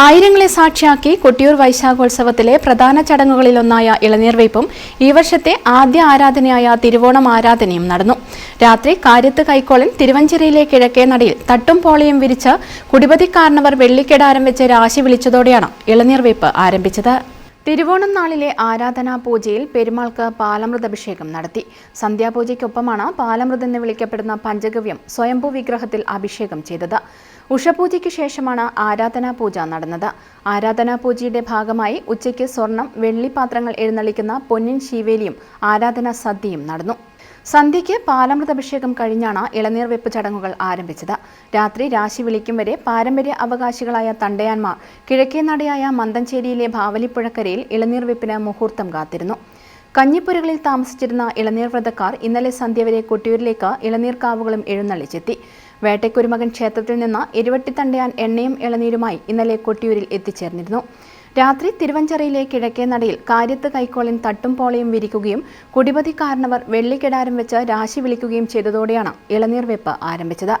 ആയിരങ്ങളെ സാക്ഷിയാക്കി കൊട്ടിയൂർ വൈശാഖോത്സവത്തിലെ പ്രധാന ചടങ്ങുകളിലൊന്നായ ഇളനീർവയ്പും ഈ വർഷത്തെ ആദ്യ ആരാധനയായ തിരുവോണം ആരാധനയും നടന്നു. രാത്രി കാര്യത്ത് കൈക്കോളിൽ തിരുവഞ്ചേരിയിലെ കിഴക്കേ നടയിൽ തട്ടും പോളയും വിരിച്ച് കുടിപതിക്കാരനവർ വെള്ളിക്കെടാരം വെച്ച് രാശി വിളിച്ചതോടെയാണ് ഇളനീർവയ്പ് ആരംഭിച്ചത്. തിരുവോണം നാളിലെ ആരാധനാ പൂജയിൽ പെരുമാൾക്ക് പാലമൃതഭിഷേകം നടത്തി. സന്ധ്യാപൂജയ്ക്കൊപ്പമാണ് പാലമൃത് എന്ന് വിളിക്കപ്പെടുന്ന പഞ്ചഗവ്യം സ്വയംഭൂ വിഗ്രഹത്തിൽ അഭിഷേകം ചെയ്തത്. ഉഷപൂജയ്ക്ക് ശേഷമാണ് ആരാധനാ പൂജ നടന്നത്. ആരാധനാ പൂജയുടെ ഭാഗമായി ഉച്ചയ്ക്ക് സ്വർണം വെള്ളിപാത്രങ്ങൾ എഴുന്നള്ളിക്കുന്ന പൊന്നിൻ ശീവേലിയും ആരാധനാ സദ്യയും നടന്നു. സന്ധ്യയ്ക്ക് പാലമൃതഭിഷേകം കഴിഞ്ഞാണ് ഇളനീർ വെപ്പ് ചടങ്ങുകൾ ആരംഭിച്ചത്. രാത്രി രാശി വിളിക്കും വരെ പാരമ്പര്യ അവകാശികളായ തണ്ടയാന്മാർ കിഴക്കേനടയായ മന്തഞ്ചേരിയിലെ ഭാവലിപ്പുഴക്കരയിൽ ഇളനീർ വെപ്പിന് മുഹൂർത്തം കാത്തിരുന്നു. കഞ്ഞിപ്പുരകളിൽ താമസിച്ചിരുന്ന ഇളനീർ വ്രതക്കാർ ഇന്നലെ സന്ധ്യ വരെ കൊട്ടിയൂരിലേക്ക് ഇളനീർ കാവുകളും എഴുന്നള്ളിച്ചെത്തി. വേട്ടക്കുരുമകൻ ക്ഷേത്രത്തിൽ നിന്ന് ഇരുവട്ടിത്തണ്ടയാൻ എണ്ണയും ഇളനീരുമായി ഇന്നലെ കൊട്ടിയൂരിൽ എത്തിച്ചേർന്നിരുന്നു. രാത്രി തിരുവഞ്ചറയിലെ കിഴക്കേ നടയിൽ കാര്യത്ത് കൈക്കോളിൻ തട്ടും പോളയും വിരിക്കുകയും കുടിപതി കാരണവർ വെള്ളിക്കിടാരം വെച്ച് രാശി വിളിക്കുകയും ചെയ്തതോടെയാണ് ഇളനീർ വെപ്പ് ആരംഭിച്ചത്.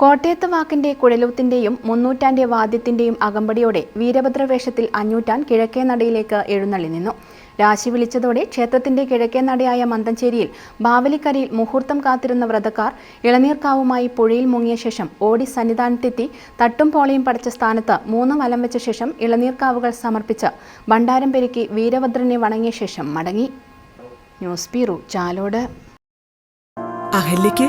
കോട്ടയത്ത് വാക്കിന്റെ കുഴലൂത്തിന്റെയും മുന്നൂറ്റാന്റെ വാദ്യത്തിന്റെയും അകമ്പടിയോടെ വീരഭദ്രവേഷത്തിൽ അഞ്ഞൂറ്റാൻ കിഴക്കേ നടയിലേക്ക് എഴുന്നള്ളി നിന്നു. രാശി വിളിച്ചതോടെ ക്ഷേത്രത്തിന്റെ കിഴക്കേ നടയായ മന്തഞ്ചേരിയിൽ ബാവലിക്കരയിൽ മുഹൂർത്തം കാത്തിരുന്ന വ്രതക്കാർ ഇളനീർക്കാവുമായി പുഴയിൽ മുങ്ങിയ ശേഷം ഓടി സന്നിധാനത്തെത്തി തട്ടും പോളയും പടച്ച സ്ഥാനത്ത് മൂന്ന് വലം വെച്ച ശേഷം ഇളനീർക്കാവുകൾ സമർപ്പിച്ച് ഭണ്ഡാരം പെരുക്കി വീരഭദ്രനെ വണങ്ങിയ ശേഷം മടങ്ങി. News bureau Chalode. അഹല്യയ്ക്ക്